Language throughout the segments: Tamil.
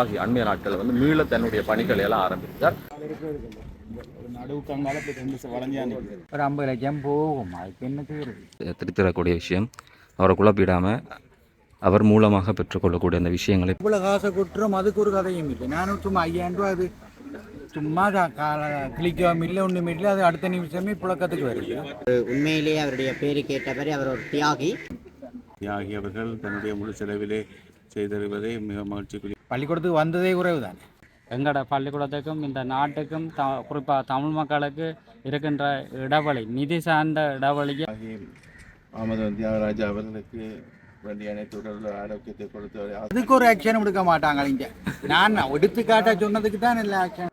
ஆகிய அண்மைய நாட்களில் வந்து மீள தன்னுடைய பணிகளை எல்லாம் ஆரம்பித்தார் ஒரு ஐம்பது லட்சம் போகும் அதுக்கு என்ன செய்யறது திருத்தரக்கூடிய விஷயம். அவரை குழப்பிடாமல் அவர் மூலமாக பெற்றுக்கொள்ளக்கூடிய அந்த விஷயங்களை இவ்வளோ காசை கொட்டுறோம் அதுக்கு ஒரு கதையும் இல்லை. நானும் சும்மா ஐயாயிரம் ரூபா அது சும்மா கிளிக்கவும் இல்லை ஒன்றும் இல்லை. அது அடுத்த நிமிஷமே புழக்கத்துக்கு வருது. உண்மையிலேயே அவருடைய பேருக்கு ஏற்றபடி அவர் ஒரு தியாகி. தியாகி அவர்கள் தன்னுடைய முழு செலவிலே செய்திருப்பதை மிக மகிழ்ச்சிக்குரிய பள்ளிக்கூடத்துக்கு வந்ததே குறைவு தானே எங்களோட பள்ளிக்கூடத்துக்கும் இந்த நாட்டுக்கும் த குறிப்பாக தமிழ் மக்களுக்கு இருக்கின்ற இடைவெளி நிதி சார்ந்த இடைவெளியை ஆமது தியாகராஜா அவர்களுக்கு வேண்டிய அனைத்து உடல் ஆரோக்கியத்தை கொடுத்து அதுக்கு ஒரு ஆக்ஷன் எடுக்க மாட்டாங்க இங்க. நான் எடுத்துக்காட்டா சொன்னதுக்கு தான் எல்லா ஆக்ஷன்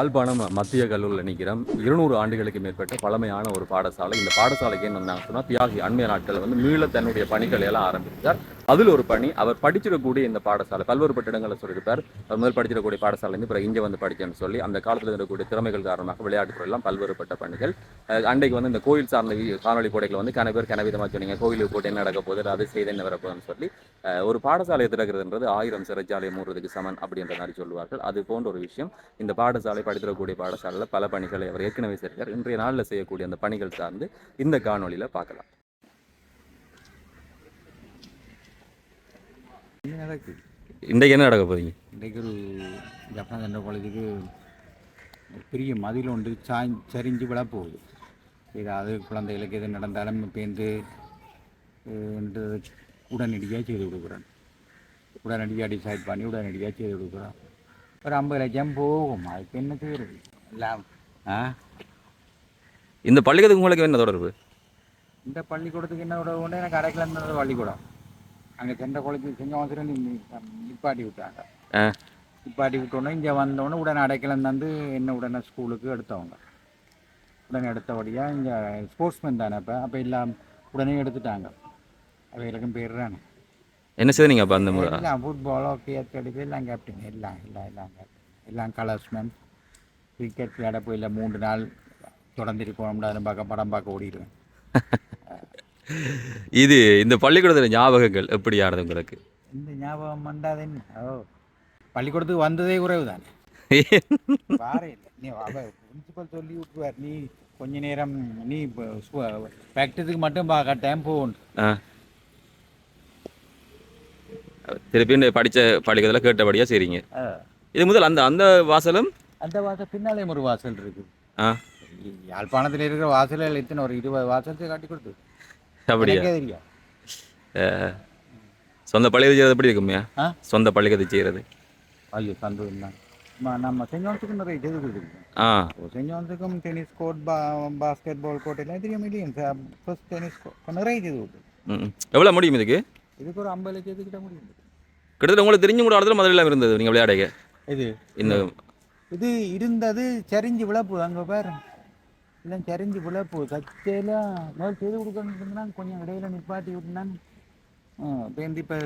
யாழ்ப்பாணம் மத்திய கல்லூரியில் நிற்கிறோம் இருநூறு ஆண்டுகளுக்கு மேற்பட்ட பழமையான ஒரு பாடசாலை. இந்த பாடசாலைக்கு என்ன சொன்னால் தியாகி அண்மைய நாட்கள் வந்து மீள தன்னுடைய பணிகளை எல்லாம் ஆரம்பித்தார் அதில் ஒரு பணி. அவர் படிச்சிடக்கூடிய இந்த பாடசாலை பல்வேறு பட்டிடங்களில் சொல்லியிருப்பார். அவர் முதல் படிச்சிடக்கூடிய பாடசாலைந்து பிறகு இங்கே வந்து படிச்சேன்னு சொல்லி அந்த காலத்தில் இருக்கக்கூடிய திறமைகள் காரணமாக விளையாட்டுத்துறை எல்லாம் பல்வேறுபட்ட பணிகள். அன்றைக்கு வந்து இந்த கோயில் சார்ந்த காணொலி காணொளி வந்து கன பேர் கனவிதமாக சொன்னீங்க. கோயிலுக்கு போட்டு என்ன நடக்க போகுது அது செய்து என்ன வரப்போகுதுன்னு சொல்லி ஒரு பாடசாலை திறக்கிறதுன்றது ஆயிரம் சிறைச்சாலை மூடுறதுக்கு சமன் அப்படின்ற மாதிரி சொல்லுவார்கள். அது போன்ற ஒரு விஷயம். இந்த பாடசாலை படித்திடக்கூடிய பாடசாலையில் பல பணிகளை அவர் ஏற்கனவே செய்கிறார் இன்றைய நாளில் செய்யக்கூடிய அந்த பணிகள் சார்ந்து இந்த காணொளியில் பார்க்கலாம் என்ன நடக்குது இன்றைக்கு என்ன நடக்க போறீங்க? இன்றைக்கு ஒரு ஜப்பான் என்ற காலேஜுக்கு ஒரு பெரிய மதில் ஒன்று சாய் சரிஞ்சு விழ போகுது. ஏதாவது குழந்தைகளுக்கு எது நடந்தாலும் பேருந்து உடனடியாக செய்து கொடுக்குறேன். உடனடியாக டிசைட் பண்ணி உடனடியாக செய்து கொடுக்குறோம் ஒரு ஐம்பது லட்சம் போகும். அதுக்கு என்ன செய்யறது எல்லாம் ஆ? இந்த பள்ளிக்கூடத்துக்கு உங்களுக்கு என்ன தொடர்பு? இந்த பள்ளிக்கூடத்துக்கு என்ன விட ஒன்று எனக்கு அரைக்கிழமை பள்ளிக்கூடம். அங்கே சென்ற காலேஜ் செஞ்ச அவசரம் நிப்பாட்டி விட்டாங்க. நிப்பாட்டி விட்டோன்னே இங்கே வந்தோடனே உடனே அடைக்கலம் தந்து என்ன உடனே ஸ்கூலுக்கு எடுத்தவங்க. உடனே எடுத்தபடியாக இங்கே ஸ்போர்ட்ஸ்மேன் தானே இப்போ அப்போ எல்லாம் உடனே எடுத்துட்டாங்க. அவைகளுக்கும் பேர் தானே. என்ன செய்து நீங்கள் அப்போ அந்த மு- எல்லாம் ஃபுட்பால் ஹாக்கி அத்லெட்டிக் எல்லாம் கேப்டன் எல்லாம் எல்லாம் எல்லாம் எல்லாம் கலர்ஸ்மேன் கிரிக்கெட் விளையாட போய் இல்லை மூன்று நாள் தொடர்ந்து இருக்கணும் அதில் பார்க்க படம் பார்க்க ஓடிடுவேன். இது இந்த பள்ளிக்கூடத்தில் ஞாபகங்கள் எப்படி ஆனது உங்களுக்கு? இந்த ஞாபகம் என்ன ஓ பள்ளிக்கூடத்துக்கு வந்ததே குறைவு தானே பாரு இல்லை நீ பிரின்சிபல் சொல்லி விட்டுருவார். நீ கொஞ்ச நேரம் நீ ப்ராக்டிஸுக்கு மட்டும் பார்க்க டைம் போகணும் திருப்பி இந்த படித்த பள்ளிக்கூடத்தில் கேட்டபடியாக செய்றீங்க. இது முதல் அந்த அந்த வாசலும்? அந்த வாசல் பின்னாலே ஒரு வாசல் இருக்குது. யாழ்ப்பாணத்தில் இருக்கிற வாசலில் எத்தனை ஒரு இருபது வாசலுக்கு காட்டி கொடுத்து. அப்படியா? தெரியும் சொந்த பள்ளிக்கூடம் செய்கிறது எப்படி இருக்குமையா? சொந்த பள்ளிக்கூடம் செய்கிறது ஐயோ சந்தோஷம் தான் நம்ம செஞ்சோன்ஸுக்கும் நிறைய செய்து கொடுத்துருக்கோம் ஆ. செஞ்சோன்ஸுக்கும் டென்னிஸ் கோர்ட் பா பாஸ்கெட் பால் கோர்ட் எல்லாம் தெரியும் இல்லையா? ஃபர்ஸ்ட் டென்னிஸ் கோர்ட் நிறைய செய்து கொடுத்து ம் ம். எவ்வளோ முடியும் இதுக்கு? இதுக்கு ஒரு ஐம்பது லட்சத்துக்கிட்ட முடியும் கிட்டத்தட்ட உங்களுக்கு தெரிஞ்சு கூட இடத்துல முதல்ல எல்லாம் இருந்தது நீங்கள் விளையாடுங்க இது? இந்த இது இருந்தது சரிஞ்சு விழப்பு அங்கே பாரு. எல்லாம் சரிஞ்சு விழப்பு சச்சையெல்லாம் முதல் செய்து கொடுக்கணுன்னா கொஞ்சம் இடையில நிப்பாட்டி விட்டுனான் பேந்தி இப்போ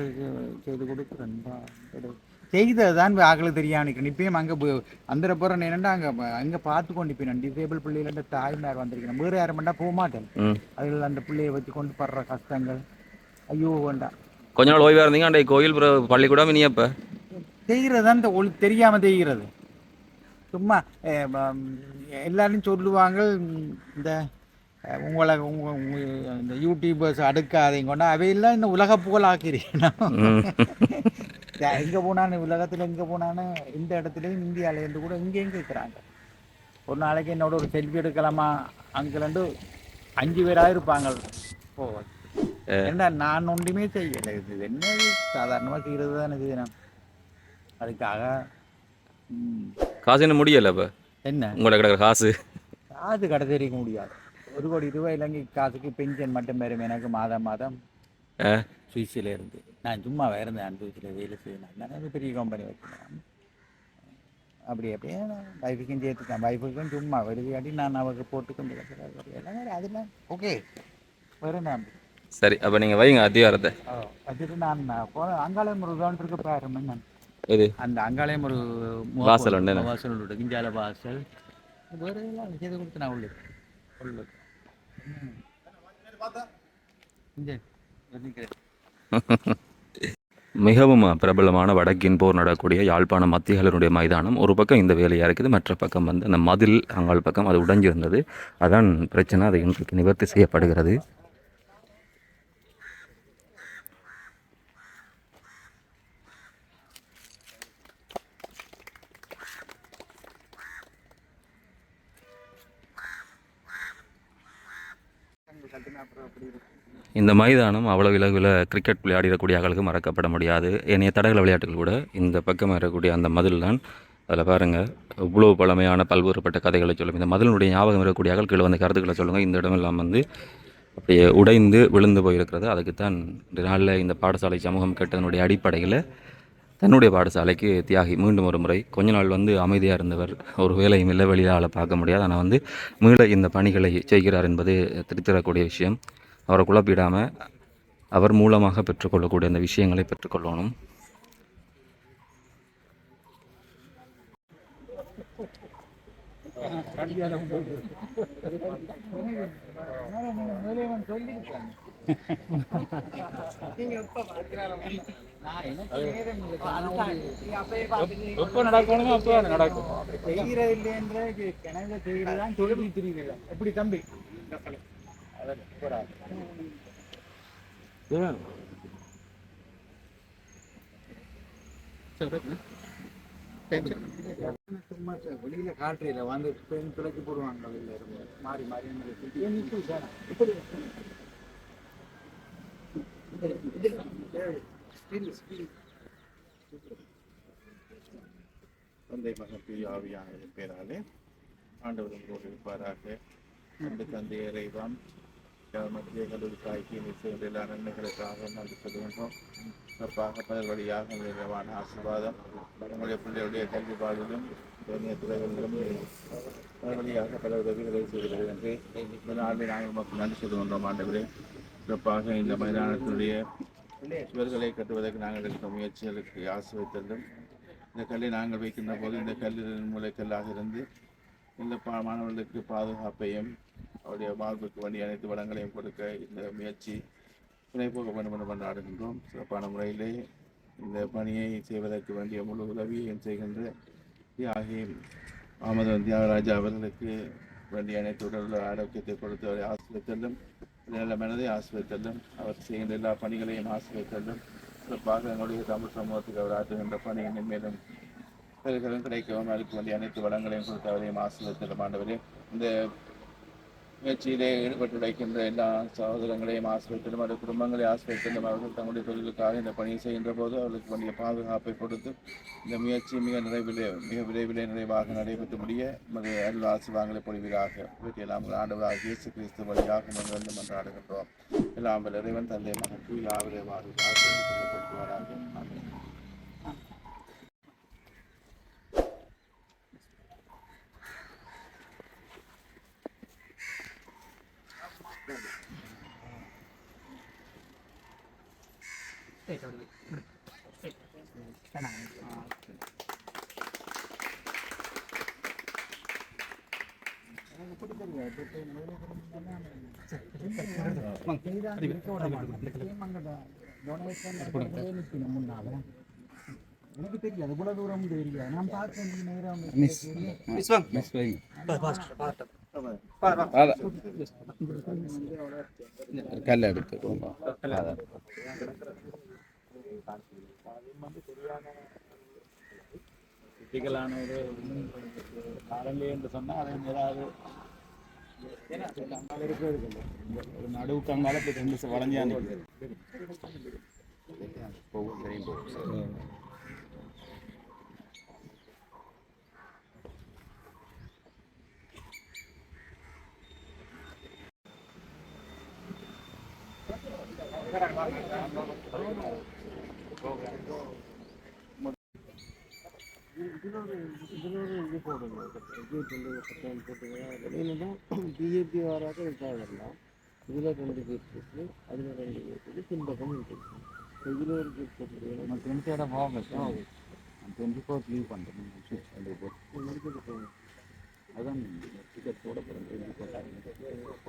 செய்து கொடுக்குறேன். செய்தது தான் ஆக்களுக்கு தெரியாம நிற்கிறேன் இப்பயும் அங்கே அந்த போகிறேன் என்னண்டா அங்கே அங்கே பார்த்து கொண்டு போய் டிசேபிள் பிள்ளைகள தாய்மார் வந்திருக்கிறேன். வேறு யாரும் பண்ணா போக மாட்டேன். அதில் அந்த பிள்ளையை வச்சு கொண்டு படுற கஷ்டங்கள். ஐயோ வேண்டாம். கொஞ்ச நாள் ஓய்வாக இருந்தீங்க? அன்றைக்கு கோயில் பள்ளிக்கூடம் இனி அப்போ செய்கிறது தான் இந்த ஒளி தெரியாமல் செய்கிறது. சும்மா எல்லாரும் சொல்லுவாங்க இந்த உங்களை உங்க இந்த யூடியூபர்ஸ் அடுக்காதீங்க கொண்டா அவையெல்லாம் இந்த உலக புகழ் ஆக்கிறீங்க எங்கே போனான்னு உலகத்தில் எங்கே போனான்னு இந்த இடத்துலையும் இந்தியாவிலேருந்து கூட இங்கே எங்கே இருக்கிறாங்க. ஒரு நாளைக்கு என்னோட ஒரு செல்ஃபி எடுக்கலாமா? அங்கிலேருந்து அஞ்சு பேராக இருப்பாங்க ஓ ஏண்டா நான் ஒன்றுமே செய்யலை. இது என்ன இது? சாதாரணமா செய்கிறது தானே நான் அதுக்காக காசு என்ன முடியலை அப்போ. என்ன? உங்களோட கிடக்கிற காசு. காசு கடை தெரிவிக்க முடியாது. ஒரு கோடி ரூபாய் இலங்கை காசுக்கு பென்ஷன் மட்டும் பெறும் எனக்கு மாதம் மாதம். சுவிஸில் இருந்து. நான் சும்மா இருந்தேன் சுவிஸில் வேலை செய்யணும். நான் பெரிய கம்பெனி வச்சுருக்கேன் அப்படி அப்படியே நான் வைஃபுக்கும் சேர்த்துட்டேன் வைஃபுக்கும் சும்மா வருவியாடி நான் அவருக்கு போட்டு கொண்டு எல்லாமே அதெல்லாம் ஓகே. வரும் நான் சரி அப்போ நீங்கள் வைங்க அதிகாரத்தை. வச்சுட்டு நான் போனேன் அங்காளயம் ஒரு கிரவுண்ட் இருக்கு பாரு மன்னன். இது அந்த அங்காளயம் ஒரு வாசல் உண்டு? வாசல் உண்டு. கிஞ்சால வாசல். வேறு எல்லாம் செய்து கொடுத்து நான் உள்ளே. உள்ளே. மிகவும் பிரபலமான வடக்கின் போர் நடக்கூடிய யாழ்ப்பாணம் மத்தியகலனுடைய மைதானம். ஒரு பக்கம் இந்த வேலையாக இருக்குது மற்ற பக்கம் வந்து அந்த மதில் அங்காள் பக்கம் அது உடைஞ்சிருந்தது. அதான் பிரச்சனை அது இன்றைக்கு நிவர்த்தி செய்யப்படுகிறது. இந்த மைதானம் அவ்வளவு இலகுல கிரிக்கெட் விளையாடிடக்கூடிய ஆளுக்கு மறக்கப்பட முடியாது. ஏனைய தடகள விளையாட்டுகள் கூட இந்த பக்கம் இருக்கக்கூடிய அந்த மதில் தான். அதில் பாருங்கள் இவ்வளோ பழமையான பல்வேறுபட்ட கதைகளை சொல்லும். இந்த மதிலினுடைய ஞாபகம் இருக்கக்கூடிய ஆக்கள் கீழே வந்து கருத்துக்களை சொல்லுங்கள் இந்த இடமெல்லாம் வந்து அப்படியே உடைந்து விழுந்து போயிருக்கிறது. அதுக்குத்தான் இந்த நாளில் இந்த பாடசாலை சமூகம் கேட்டதனுடைய அடிப்படையில் தன்னுடைய பாடசாலைக்கு தியாகி மீண்டும் ஒரு முறை. கொஞ்ச நாள் வந்து அமைதியாக இருந்தவர் ஒரு வேலையும் இல்லை வெளியால் பார்க்க முடியாது. ஆனால் வந்து மீள இந்த பணிகளை செய்கிறார் என்பது திருத்தரக்கூடிய விஷயம். அவரை குழப்பிடாமல் அவர் மூலமாக பெற்றுக்கொள்ளக்கூடிய அந்த விஷயங்களை பெற்றுக்கொள்ளணும். எப்போ நடக்கணுமோ அப்போ நடக்கும் செய்கிறது இல்லைன்ற கிணறுல செய்கிறது தான் சொல்லி எப்படி தம்பி சும்மா வெளியில காட்டுறீல வந்து துளைக்கு போடுவாங்க மாறி மாறி தந்தை மகன் தூய ஆவியானது பேராலே ஆண்டவர் உங்களோடு இருப்பாராக. அந்த தந்தை இறைவாம் மத்திய கல்லூரி தாய்க்கு நிச்சயம் எல்லா நன்மைகளுக்காக நன்றி சொல்லுகின்றோம் சிறப்பாக பலர் வழியாக நிறைவான ஆசீர்வாதம். நம்முடைய பிள்ளையுடைய கல்வி வாழ்விலும் துறைகளிலும் பல வழியாக பல உதவிகளை செய்து என்று இந்த நாளில் நாங்கள் மக்கள் நன்றி சொல்லுகின்றோம் ஆண்டவரே. சிறப்பாக இந்த மைதானத்தினுடைய சுவர்களை கட்டுவதற்கு நாங்கள் எடுத்த முயற்சிகளுக்கு ஆசிரியத்தலும் இந்த கல்லை நாங்கள் வைக்கின்ற போது இந்த கல்லின் மூளைக்கல்லாக இருந்து இந்த பா மாணவர்களுக்கு பாதுகாப்பையும் அவருடைய வாழ்வுக்கு வண்டி அனைத்து வளங்களையும் கொடுக்க இந்த முயற்சி துணைப்போக வேண்டும் என்று கொண்டாடுகின்றோம் சிறப்பான முறையிலே இந்த பணியை செய்வதற்கு வேண்டிய முழு உதவியையும் செய்கின்ற தியாகி ஆமதன் தியாகராஜா அவர்களுக்கு வேண்டிய அனைத்து உடல் ஆரோக்கியத்தை கொடுத்து அவரை ஆசிரியத்தலும் நல்ல மனதை ஆசிரியத்தலும் அவர் செய்கின்ற எல்லா பணிகளையும் ஆசிரியத்தலும் சிறப்பாக எங்களுடைய தமிழ் சமூகத்துக்கு அவர் ஆற்றுகின்ற பணியின் மேலும் பிறர்களும் கிடைக்கவும் அதுக்கு வேண்டிய அனைத்து வளங்களையும் கொடுத்து அவரையும் ஆசிரியத்திலும் ஆண்டவரே. இந்த முயற்சியிலே ஈடுபட்டுழைக்கின்ற எல்லா சகோதரங்களையும் ஆசிரியத்திலும் அவருடைய குடும்பங்களை ஆசிரியத்திலும் அவர்கள் தங்களுடைய தொழிலுக்காக இந்த பணியை செய்கின்ற போது அவர்களுக்கு வேண்டிய பாதுகாப்பை கொடுத்து இந்த முயற்சி மிக நிறைவிலே மிக விரைவிலே நிறைவாக நடைபெற்று முடிய நமது அருள் ஆசிர்வாங்களை பொழிவீராக. இவற்றையெல்லாம் ஆண்டவராக இயேசு கிறிஸ்து வழியாக முன்வந்து மன்றாடுகின்றோம். எல்லாம் இறைவன் தந்தை மகன் யாவரே வாழ்வாராக எனக்கு தெரியாது இவ்வளவு தூரம் தெரியாது நான் பார்க்க நேரம் கல்லை எடுத்து கிரிட்டிக்கலான ஒரு காலநிலை என்று சொன்னால் அதை ஏதாவது அங்கால இருக்கிறது இல்லை. ஒரு நடுவுக்கு அங்கால போய் ரெண்டு வளைஞ்சா நிற்குது பிஜேபி வராத இருக்காங்கலாம் இதில் ரெண்டு கேட் இருக்கு அதில் ரெண்டு கேட் இருக்கு பின்பக்கம் இருக்கு இதில் ஒரு கேட் போட்டுருக்கேன் நம்ம டுவெண்ட்டியோட போக டுவெண்ட்டி ஃபோர்த் லீவ் பண்ணுறேன் முடிச்சுட்டு போகணும் அதான் டிக்கெட் போட போகிறேன்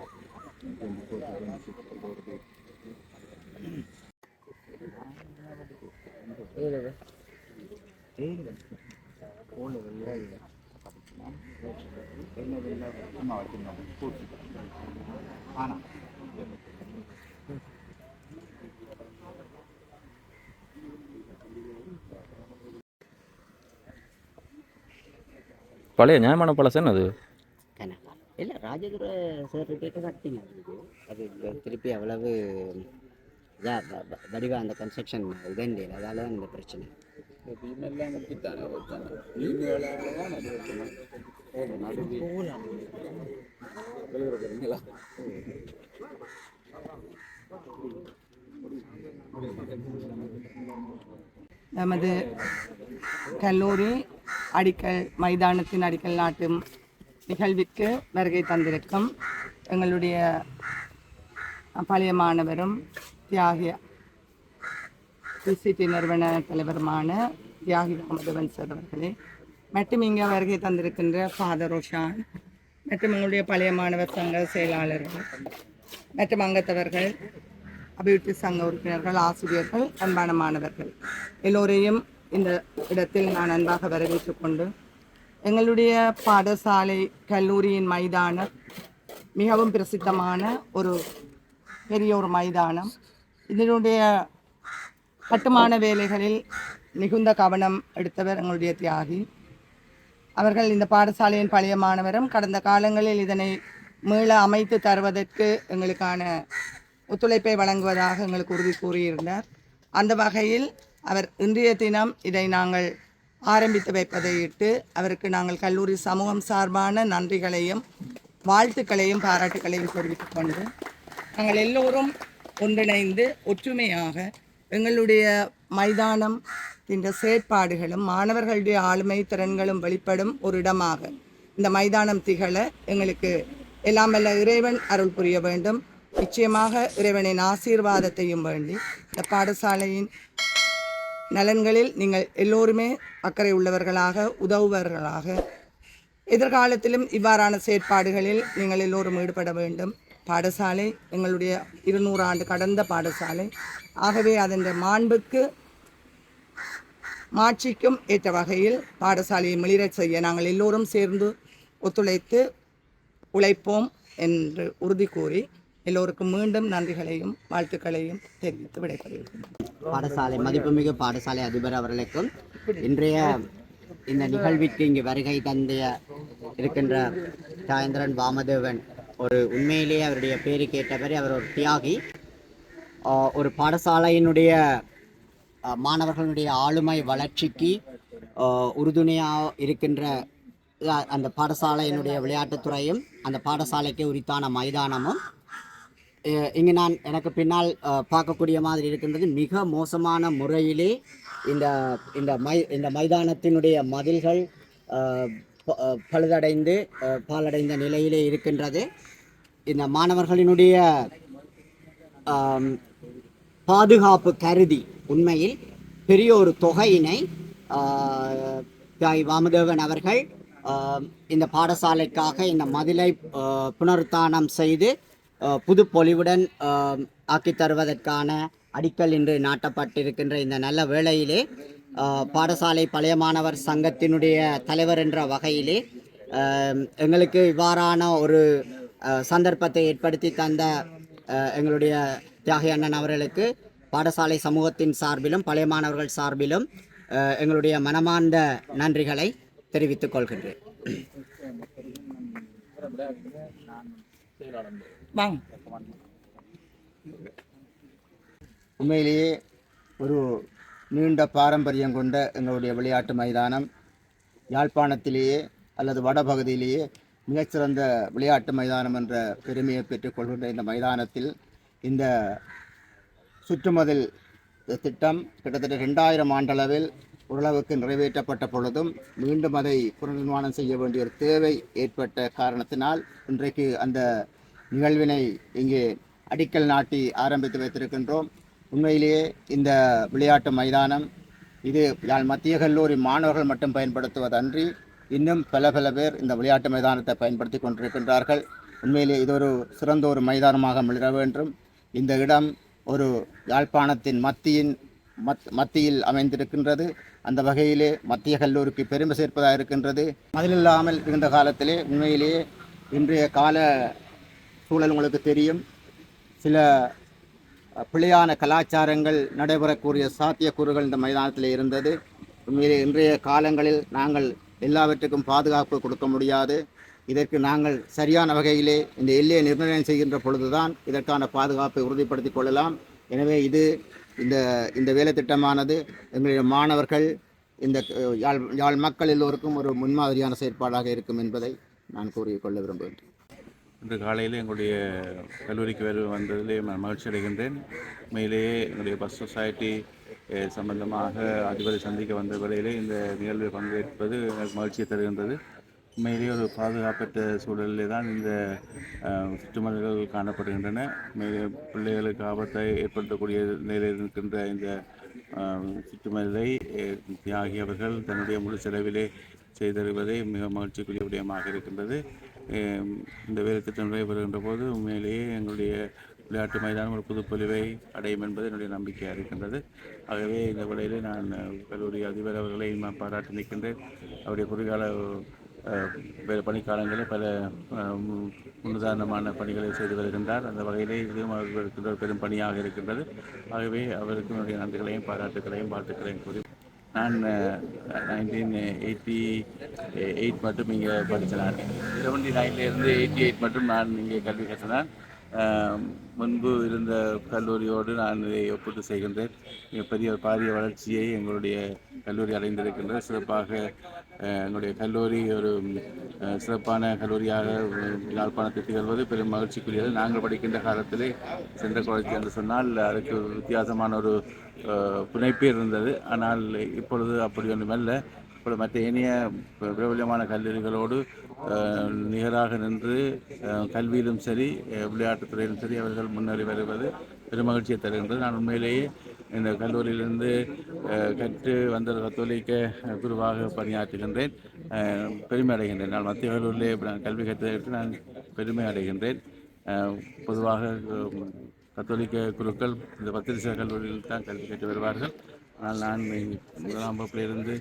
ஆனால் பழைய நியாயமான பழசன் அது இல்லை ராஜதுர சார் கேட்க கட்டிங்க அது திருப்பி அவ்வளவு வடிவா அந்த கன்ஸ்ட்ரக்ஷன் இதே அதால தான் இந்த பிரச்சனை. நமது கல்லூரி அடிக்கல் மைதானத்தின் அடிக்கல் நாட்டும் நிகழ்விற்கு வருகை தந்திருக்கும் எங்களுடைய பழைய மாணவரும் தியாகி பிசிடி நிறுவன தலைவருமான தியாகி ராமதவன் சார் அவர்களே மற்றும் இங்கே வருகை தந்திருக்கின்ற ஃபாதர் ரோஷான் மற்றும் எங்களுடைய பழைய மாணவர் சங்க செயலாளர்கள் மற்றும் அங்கத்தவர்கள் அபிவிருத்தி சங்க உறுப்பினர்கள் ஆசிரியர்கள் அன்பான மாணவர்கள். எல்லோரையும் இந்த இடத்தில் நான் அன்பாக வரவேற்றுக் கொண்டு எங்களுடைய பாடசாலை கல்லூரியின் மைதானம் மிகவும் பிரசித்தமான ஒரு பெரிய ஒரு மைதானம். இதனுடைய கட்டுமான வேலைகளில் மிகுந்த கவனம் எடுத்தவர் எங்களுடைய தியாகி. அவர்கள் இந்த பாடசாலையின் பழைய மாணவரும் கடந்த காலங்களில் இதனை மீள அமைத்து தருவதற்கு எங்களுக்கான ஒத்துழைப்பை வழங்குவதாக எங்களுக்கு உறுதி கூறியிருந்தார். அந்த வகையில் அவர் இன்றைய தினம் இதை நாங்கள் ஆரம்பித்து வைப்பதை இட்டு அவருக்கு நாங்கள் கல்லூரி சமூகம் சார்பான நன்றிகளையும் வாழ்த்துக்களையும் பாராட்டுக்களையும் தெரிவித்துக் கொண்டு நாங்கள் எல்லோரும் ஒன்றிணைந்து ஒற்றுமையாக எங்களுடைய மைதானம் என்ற செயற்பாடுகளும் மாணவர்களுடைய ஆளுமை திறன்களும் வெளிப்படும் ஒரு இடமாக இந்த மைதானம் திகழ எங்களுக்கு எல்லாம் வல்ல இறைவன் அருள் புரிய வேண்டும். நிச்சயமாக இறைவனின் ஆசீர்வாதத்தையும் வேண்டி இந்த பாடசாலையின் நலன்களில் நீங்கள் எல்லோருமே அக்கறை உள்ளவர்களாக உதவுபவர்களாக எதிர்காலத்திலும் இவ்வாறான செயற்பாடுகளில் நீங்கள் எல்லோரும் ஈடுபட வேண்டும். பாடசாலை எங்களுடைய இருநூறு ஆண்டு கடந்த பாடசாலை. ஆகவே அதன் மாண்புக்கு மாட்சிக்கும் ஏற்ற வகையில் பாடசாலையை மிளிரச் செய்ய நாங்கள் எல்லோரும் சேர்ந்து ஒத்துழைத்து உழைப்போம் என்று உறுதி கூறி எல்லோருக்கும் மீண்டும் நன்றிகளையும் வாழ்த்துக்களையும் தெரிவித்து விடைபெறுகிறேன் பாடசாலை மதிப்புமிகு பாடசாலை அதிபர் அவர்களுக்கும் இன்றைய இந்த நிகழ்விற்கு இங்கு வருகை தந்தைய இருக்கின்ற சாயந்திரன் வாமதேவன் ஒரு உண்மையிலேயே அவருடைய பேர் கேட்டபடி அவர் ஒரு தியாகி. ஒரு பாடசாலையினுடைய மாணவர்களுடைய ஆளுமை வளர்ச்சிக்கு உறுதுணையாக இருக்கின்ற அந்த பாடசாலையினுடைய விளையாட்டுத்துறையும் அந்த பாடசாலைக்கு உரித்தான மைதானமும். இங்கு நான் எனக்கு பின்னால் பார்க்கக்கூடிய மாதிரி இருக்கின்றது மிக மோசமான முறையிலே இந்த இந்த மை இந்த மைதானத்தினுடைய மதில்கள் பழுதடைந்து பாலடைந்த பாழடைந்த நிலையிலே இருக்கின்றது. இந்த மாணவர்களினுடைய பாதுகாப்பு கருதி உண்மையில் பெரிய ஒரு தொகையினை தாய் வாமதேவன் அவர்கள் இந்த பாடசாலைக்காக இந்த மதிலை புனருத்தானம் செய்து புது பொலிவுடன் ஆக்கி தருவதற்கான அடிக்கல் இன்று நாட்டப்பட்டிருக்கின்ற இந்த நல்ல வேளையிலே பாடசாலை பழைய மாணவர் சங்கத்தினுடைய தலைவர் என்ற வகையிலே எங்களுக்கு இவ்வாறான ஒரு சந்தர்ப்பத்தை ஏற்படுத்தி தந்த எங்களுடைய தியாகி அண்ணன் அவர்களுக்கு பாடசாலை சமூகத்தின் சார்பிலும் பழைய மாணவர்கள் சார்பிலும் எங்களுடைய மனமார்ந்த நன்றிகளை தெரிவித்துக் கொள்கின்றேன். உண்மையிலேயே ஒரு நீண்ட பாரம்பரியம் கொண்ட எங்களுடைய விளையாட்டு மைதானம் யாழ்ப்பாணத்திலேயே அல்லது வடபகுதியிலேயே மிகச்சிறந்த விளையாட்டு மைதானம் என்ற பெருமையை பெற்றுக்கொள்கின்ற இந்த மைதானத்தில் இந்த சுற்றுமதில் திட்டம் கிட்டத்தட்ட ரெண்டாயிரம் ஆண்டளவில் ஓரளவுக்கு நிறைவேற்றப்பட்ட பொழுதும் மீண்டும் அதை புனர்நிர்மாணம் செய்ய வேண்டிய ஒரு தேவை ஏற்பட்ட காரணத்தினால் இன்றைக்கு அந்த நிகழ்வினை இங்கே அடிக்கல் நாட்டி ஆரம்பித்து வைத்திருக்கின்றோம். உண்மையிலேயே இந்த விளையாட்டு மைதானம் இது யாழ் மத்திய கல்லூரி மாணவர்கள் மட்டும் பயன்படுத்துவதன்றி இன்னும் பல பல பேர் இந்த விளையாட்டு மைதானத்தை பயன்படுத்தி கொண்டிருக்கின்றார்கள். உண்மையிலே இது ஒரு சிறந்த ஒரு மைதானமாக மிளர வேண்டும். இந்த இடம் ஒரு யாழ்ப்பாணத்தின் மத்தியின் மத் மத்தியில் அமைந்திருக்கின்றது. அந்த வகையிலே மத்திய கல்லூரிக்கு பெருமை சேர்ப்பதாக இருக்கின்றது. அதிலில்லாமல் இருந்த காலத்திலே உண்மையிலேயே இன்றைய கால சூழல் உங்களுக்கு தெரியும். சில பிழையான கலாச்சாரங்கள் நடைபெறக்கூடிய சாத்தியக்கூறுகள் இந்த மைதானத்தில் இருந்தது. உண்மையிலே இன்றைய காலங்களில் நாங்கள் எல்லாவற்றுக்கும் பாதுகாப்பு கொடுக்க முடியாது. இதற்கு நாங்கள் சரியான வகையிலே இந்த எல்லையை நிர்ணயம் செய்கின்ற பொழுதுதான் இதற்கான பாதுகாப்பை உறுதிப்படுத்திக் கொள்ளலாம். எனவே இது இந்த இந்த வேலைத்திட்டமானது எங்களுடைய மாணவர்கள் இந்த யாழ் யாழ் மக்கள் எல்லோருக்கும் ஒரு முன்மாதிரியான செயற்பாடாக இருக்கும் என்பதை நான் கூறிக்கொள்ள விரும்புகிறேன் இன்று காலையில் எங்களுடைய கல்லூரிக்கு வரு வந்ததிலே மகிழ்ச்சி அடைகின்றேன் உண்மையிலேயே எங்களுடைய பஸ் சொசைட்டி சம்பந்தமாக அதிபரை சந்திக்க வந்த வேளையிலே இந்த நிகழ்வில் பங்கேற்பது எனக்கு மகிழ்ச்சியை தருகின்றது. உண்மையிலேயே ஒரு பாதுகாப்பற்ற சூழலிலே தான் இந்த அஹ், காணப்படுகின்றன. மேலே பிள்ளைகளுக்கு ஆபத்தை ஏற்படுத்தக்கூடிய நிலையில் இருக்கின்ற இந்த அஹ், சுற்றுமலை தியாகி அவர்கள் தன்னுடைய முழு செலவிலே செய்தருவதை மிக மகிழ்ச்சிக்குரிய விடயமாக இருக்கின்றது. இந்த வேலை திட்டம் நிறைவேறுகின்ற போது உண்மையிலேயே எங்களுடைய விளையாட்டு மைதானம் ஒரு புதுப்பொலிவை அடையும் என்பது என்னுடைய நம்பிக்கையாக இருக்கின்றது. ஆகவே இந்த வேளையிலே நான் கல்லூரி அதிபர் அவர்களை நான் பாராட்டி நிற்கின்றேன். அவருடைய குறுகால வேறு பணிக்காலங்களில் பல முன்னுதாரணமான பணிகளை செய்து வருகின்றார். அந்த வகையிலே இதுவும் அவர்களுக்கு ஒரு பெரும் பணியாக இருக்கின்றது. ஆகவே அவருக்கு என்னுடைய நன்றிகளையும் பாராட்டுகளையும் வாழ்த்துக்களையும் கூறி நான் நைன்டீன் எயிட்டி எயிட் மட்டும் இங்கே படித்தேன். நான் செவன்டி நைன்லேருந்து எயிட்டி எயிட் மட்டும் நான் இங்கே கல்வி கற்றேன். முன்பு இருந்த கல்லூரியோடு நான் இதை ஒப்பிட்டு செய்கின்றேன். மிகப்பெரிய பாரிய வளர்ச்சியை எங்களுடைய கல்லூரி அடைந்திருக்கின்றது. சிறப்பாக எங்களுடைய கல்லூரி ஒரு சிறப்பான கல்லூரியாக அஹ், யாழ்ப்பாணத்தில் திகழ்வது பெரும் மகிழ்ச்சிக்குரியது. நாங்கள் படிக்கின்ற காலத்திலே சென்ற குழந்தை என்று சொன்னால் அதுக்கு வித்தியாசமான ஒரு புனைப்பே இருந்தது. ஆனால் இப்பொழுது அப்படி ஒன்றுமல்ல. இப்பொழுது மற்ற ஏனைய பிரபலமான கல்லூரிகளோடு நிகராக நின்று கல்வியிலும் சரி விளையாட்டுத்துறையிலும் சரி அவர்கள் முன்னேறி வருவது பெரும் மகிழ்ச்சியை தருகின்றது. நான் உண்மையிலேயே இந்த கல்லூரியிலிருந்து கற்று வந்த கத்தோலிக்க குருவாக பணியாற்றுகின்றேன். பெருமை அடைகின்றேன். நான் மத்திய கல்லூரியிலே நான் கல்வி கற்றதற்கு நான் பெருமை அடைகின்றேன். பொதுவாக கத்தோலிக்க குருக்கள் இந்த பத்திரிசை கல்லூரியில் தான் கல்வி கற்று வருவார்கள். ஆனால் நான் முதலாம் வகுப்பிலிருந்து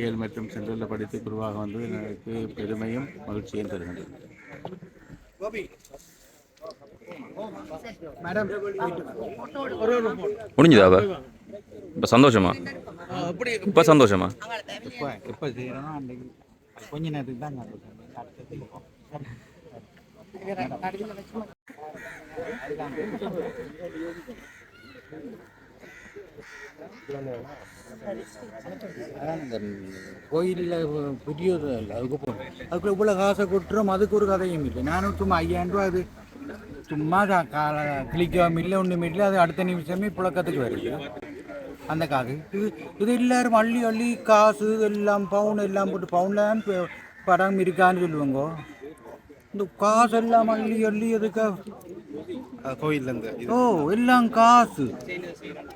ஏழு மற்றும் சென்ட்ரலில் படித்து குருவாக வந்து எனக்கு பெருமையும் மகிழ்ச்சியும் தருகின்றது. முடிஞ்சுதா அப்ப? இப்போ சந்தோஷமா? இப்போ சந்தோஷமா? எப்போ அன்றைக்கு கொஞ்ச நேரத்துக்கு தான் காட்டுறது அதான் இந்த கோயிலில் புதிய அதுக்கு போகணும் அதுக்குள்ள இவ்வளோ காசை கொட்டுறோம் அதுக்கு ஒரு கதையும் இல்லை. நானும் சும்மா ஐயாயிரம் ரூபா அது சும்மா தான் கிளிக்கவும் இல்லை ஒன்றும் இல்லை அது அடுத்த நிமிஷமே புழக்கத்துக்கு வருது. அந்த காசு இது இது எல்லாரும் அள்ளி அள்ளி காசு எல்லாம் பவுன் எல்லாம் போட்டு பவுன்லாம் படம் இருக்கான்னு சொல்லுவாங்க. இந்த காசு எல்லாம் அள்ளி அள்ளி எதுக்காக கோயிலேருந்து ஓ எல்லாம் காசு.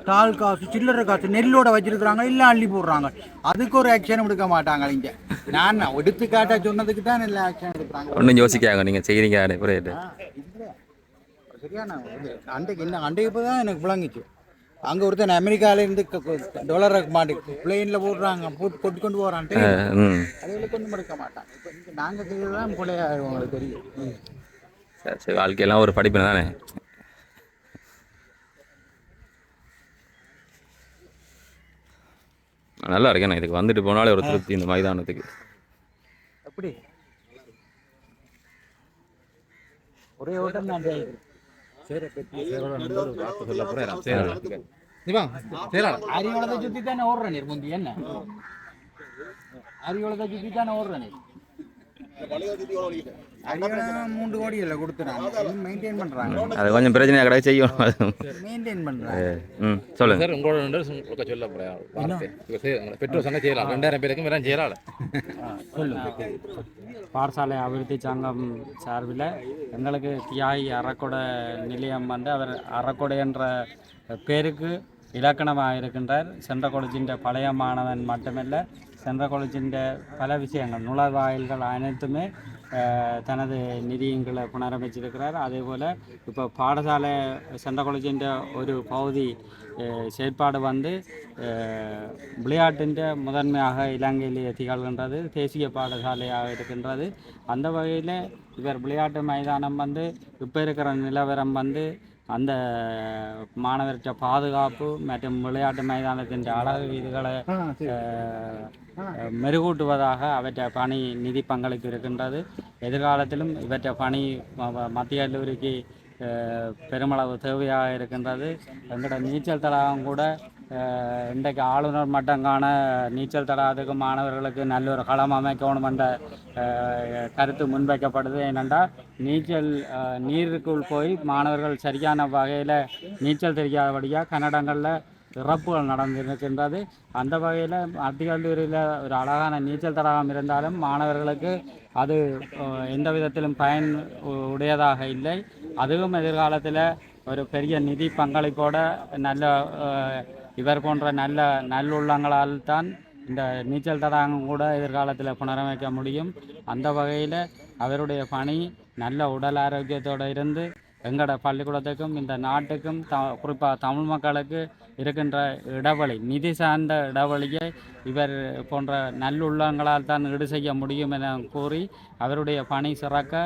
தாள் காசு சில்லறை காசு நெல்லோட வச்சிருக்கிறாங்க எல்லாம் அள்ளி போடுறாங்க. அதுக்கு ஒரு ஆக்ஷன் எடுக்க மாட்டாங்க இங்க. நான் எடுத்துக்காட்டா சொன்னதுக்கு தான் எல்லா ஆக்ஷன் எடுக்கிறாங்க. ஒன்றும் யோசிக்காங்க நீங்கள் செய்கிறீங்க புரியுது சரியான. அன்றைக்கு என்ன அன்றைக்கு இப்போ தான் எனக்கு விளங்குச்சு. அங்கே ஒருத்தன் அமெரிக்காவிலேருந்து டாலரை மாட்டு பிளெயினில் போடுறாங்க போட்டு கொண்டு கொண்டு போகிறான்ட்டு ம். அதுகளுக்கு ஒன்றும் எடுக்க மாட்டாங்க இப்போ இங்கே நாங்கள் செய்கிறது தான் கொலையாக உங்களுக்கு தெரியும். சரி சரி வாழ்க்கையெல்லாம் ஒரு படிப்பினை தானே? நல்லா இருக்கேண்ணே இதுக்கு வந்துட்டு போனாலே ஒரு திருப்தி இந்த மைதானத்துக்கு. எப்படி ஒரே ஓட்டம் தான் சரி பெட்டி அரியோளத்தை சுத்தி தானே. ஓடுற நீர் முந்தி என்ன? சுத்தி தானே ஓடுற நீர். மூன்று கோடி இல்லை கொடுத்துறாங்க மெயின்டைன் பண்றாங்க. அது கொஞ்சம் பிரச்சனையாக கிடையாது செய்யணும். மெயின்டைன் பண்றாங்க. ம் சொல்லுங்க. சார் உங்களோட ரெண்டு வருஷம் ஒருக்கா சொல்ல போறேன். வார்த்தை. இவ செய்ய- பெற்றோர் சங்கம் செய்யலாம். ரெண்டாயிரம் பேருக்கும் வேற செய்யலாம் பாடசாலை அபிவிருத்தி சங்கம் சார்பில் எங்களுக்கு தியாகி அறக்கொடை நிலையம் வந்து அவர் அறக்கொடை என்ற பேருக்கு இலக்கணமாக இருக்கின்றார். சென்ற கொளச்சின்ற பழைய மாணவன் மட்டுமல்ல சென்ற கொளச்சின்ற பல விஷயங்கள் நுழைவாயில்கள் அனைத்துமே தனது நிதியங்களை புனரமைச்சிருக்கிறார். அதே போல் இப்போ பாடசாலை சென்ற கொளச்சின்ற ஒரு பகுதி செயற்பாடு வந்து விளையாட்டின்ற முதன்மையாக இலங்கையிலே திகழ்கின்றது தேசிய பாடசாலையாக இருக்கின்றது. அந்த வகையில் இவர் விளையாட்டு மைதானம் வந்து இப்போ இருக்கிற நிலவரம் வந்து அந்த மாணவர்கிட்ட பாதுகாப்பு மற்றும் விளையாட்டு மைதானத்தின் அழகு இதுகளை அஹ், மெருகூட்டுவதாக அவற்றை பணி நிதி பங்களிப்பு இருக்கின்றது. எதிர்காலத்திலும் இவற்றை பணி மத்திய கல்லூரிக்கு பெருமளவு தேவையாக இருக்கின்றது. எங்களோட நீச்சல் தடாகம் கூட இன்றைக்கு ஆளுநர் மட்டங்கான நீச்சல் தடாதுக்கு மாணவர்களுக்கு நல்ல ஒரு களம் அமைக்கணும் என்ற கருத்து முன்வைக்கப்படுது. ஏனென்றால் நீச்சல் நீருக்குள் போய் மாணவர்கள் சரியான வகையில் நீச்சல் தெரியாதபடியாக கன்னடங்களில் இறப்புகள் நடந்திருக்கின்றது. அந்த வகையில் மத்திய கல்லூரியில் ஒரு அழகான நீச்சல் தடாகம் இருந்தாலும் மாணவர்களுக்கு அது எந்த விதத்திலும் பயன் உடையதாக இல்லை. அதுவும் எதிர்காலத்தில் ஒரு பெரிய நிதி பங்களிப்போட நல்ல இவர் போன்ற நல்ல நல்லுள்ளங்களால் தான் இந்த நீச்சல் தடாகம் கூட எதிர்காலத்தில் புனரமைக்க முடியும். அந்த வகையில் அவருடைய பணி நல்ல உடல் ஆரோக்கியத்தோடு இருந்து எங்களோட பள்ளிக்கூடத்துக்கும் இந்த நாட்டுக்கும் த குறிப்பாக தமிழ் மக்களுக்கு இருக்கின்ற இடைவெளி நிதி சார்ந்த இடைவெளியை இவர் போன்ற நல்லுள்ளங்களால் தான் ஈடு செய்ய முடியும் என கூறி அவருடைய பணி சிறக்க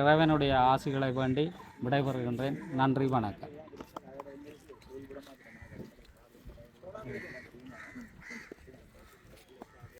இறைவனுடைய ஆசைகளை வேண்டி விடைபெறுகின்றேன். நன்றி வணக்கம்.